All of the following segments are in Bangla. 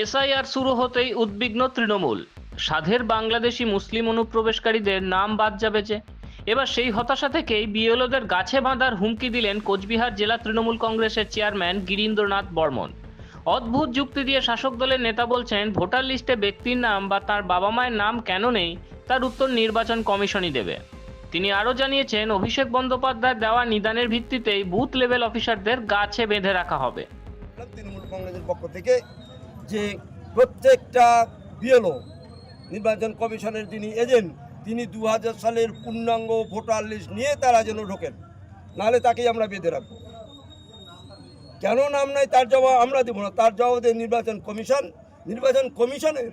এসআইআর শুরু হতেই উদ্বিগ্ন তৃণমূল। সাধের বাংলাদেশি মুসলিম অনুপ্রবেশকারীদের নাম বাদ যাবে যে। এবার সেই হতাশা থেকেই বিএলওদের গাছে বাঁধার হুমকি দিলেন কোচবিহার জেলা তৃণমূল কংগ্রেসের চেয়ারম্যান গিরীন্দ্রনাথ বর্মন। অদ্ভুত যুক্তি দিয়ে শাসক দলের নেতা বলছেন, ভোটার লিস্টে ব্যক্তির নাম বা তার বাবা মায়ের নাম কেন নেই? তার উত্তর নির্বাচন কমিশনই দেবে। তিনি আরও জানিয়েছেন, অভিষেক বন্দ্যোপাধ্যায় দেওয়া নিদানের ভিত্তিতেই বুথ লেভেল অফিসারদের গাছে বেঁধে রাখা হবে। তৃণমূল কংগ্রেসের পক্ষ থেকে যে প্রত্যেকটা বিএলও, নির্বাচন কমিশনের যিনি এজেন্ট, তিনি দু হাজার সালের পূর্ণাঙ্গ ভোটার লিস্ট নিয়ে তারা যেন ঢোকেন, নাহলে তাকেই আমরা বেঁধে রাখব। কেন নাম নাই, তার জবাব আমরা দেবো না, তার জবাব দেয় নির্বাচন কমিশন, নির্বাচন কমিশনের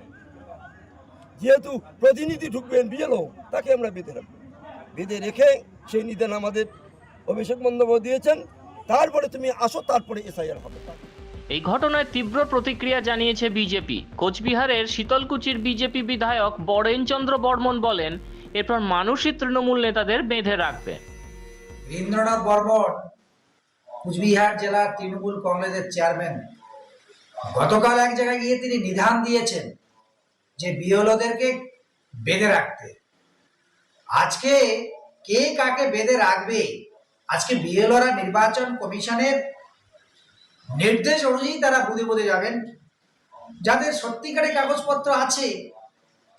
যেহেতু প্রতিনিধি ঢুকবেন বিএলও, তাকে আমরা বেঁধে রাখব। বেঁধে রেখে সেই নিদান আমাদের অভিষেক বন্দ্যোপাধ্যায় দিয়েছেন, তারপরে তুমি আসো, তারপরে এসআইআর হবে। এই ঘটনায় তীব্র প্রতিক্রিয়া জানিয়েছে বিজেপি। কোচবিহারের শীতলকুচির বিজেপি বিধায়ক বরেনচন্দ্র বর্মন বলেন, এরপর মানুষই তৃণমূল নেতাদের বেঁধে রাখবে। রবীন্দ্রনাথ বর্মন, কুচবিহার জেলার তৃণমূল কংগ্রেসের চেয়ারম্যান। গতকাল এক জায়গায় গিয়ে তিনি নিধান দিয়েছেন যে বিএলওদেরকে বেঁধে রাখতে। আজকে কে কাকে বেঁধে রাখবে? আজকে বিএলওরা নির্বাচন কমিশনের নির্দেশ অনুযায়ী তারা বুঝে বুঝে যাবেন। যাদের সত্যিকারের কাগজপত্র আছে,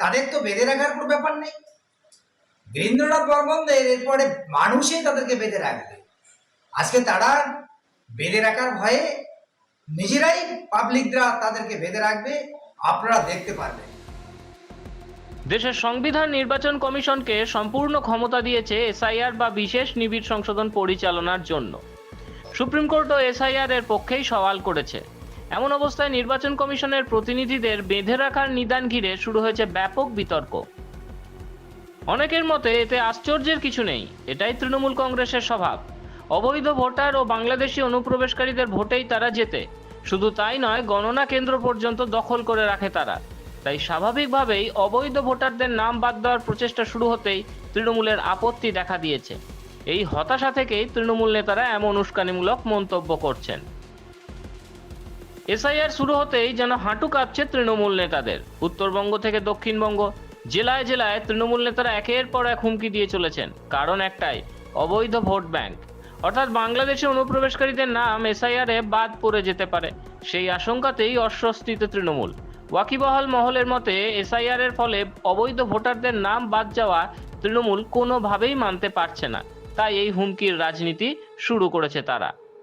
তাদের তো বেঁধে রাখার কোনো ব্যাপার নেই। বীরেন্দ্রনাথ বর্মনদের এরপরে মানুষই তাদেরকে বেঁধে রাখবে। আজকে তারা বেঁধে রাখার ভয়ে নিজেরাই পাবলিকরা তাদেরকে বেঁধে রাখবে, আপনারা দেখতে পারবেন। দেশের সংবিধান নির্বাচন কমিশনকে সম্পূর্ণ ক্ষমতা দিয়েছে এসআইআর বা বিশেষ নিবিড় সংশোধন পরিচালনার জন্য। সুপ্রিম কোর্টও এসআইআর এর পক্ষেই সওয়াল করেছে। এমন অবস্থায় নির্বাচন কমিশনের প্রতিনিধিদের বেঁধে রাখার নিদান ঘিরে শুরু হয়েছে ব্যাপক বিতর্ক। অনেকের মতে এতে আশ্চর্যের কিছু নেই, এটাই তৃণমূল কংগ্রেসের স্বভাব। অবৈধ ভোটার ও বাংলাদেশি অনুপ্রবেশকারীদের ভোটেই তারা জেতে, শুধু তাই নয়, গণনা কেন্দ্র পর্যন্ত দখল করে রাখে তারা। তাই স্বাভাবিকভাবেই অবৈধ ভোটারদের নাম বাদ দেওয়ার প্রচেষ্টা শুরু হতেই তৃণমূলের আপত্তি দেখা দিয়েছে। এই হতাশা থেকেই তৃণমূল নেতারা এমন উস্কানিমূলক মন্তব্য করছেন। এসআইআর শুরু হতেই যেন হাঁটু কাঁপছে তৃণমূল নেতাদের। উত্তরবঙ্গ থেকে দক্ষিণবঙ্গ, জেলায় জেলায় তৃণমূল নেতারা একের পর এক হুমকি দিয়ে চলেছেন। কারণ একটাই, অবৈধ ভোট ব্যাংক। অর্থাৎ বাংলাদেশে অনুপ্রবেশকারীদের নাম এসআইআরে বাদ পড়ে যেতে পারে। সেই আশঙ্কাতেই অস্বস্তিতে তৃণমূল। ওয়াকিবহাল মহলের মতে, এসআইআর এর ফলে অবৈধ ভোটারদের নাম বাদ যাওয়া তৃণমূল কোনোভাবেই মানতে পারছে না। তাই এই হুমকির রাজনীতি শুরু করেছে তারা।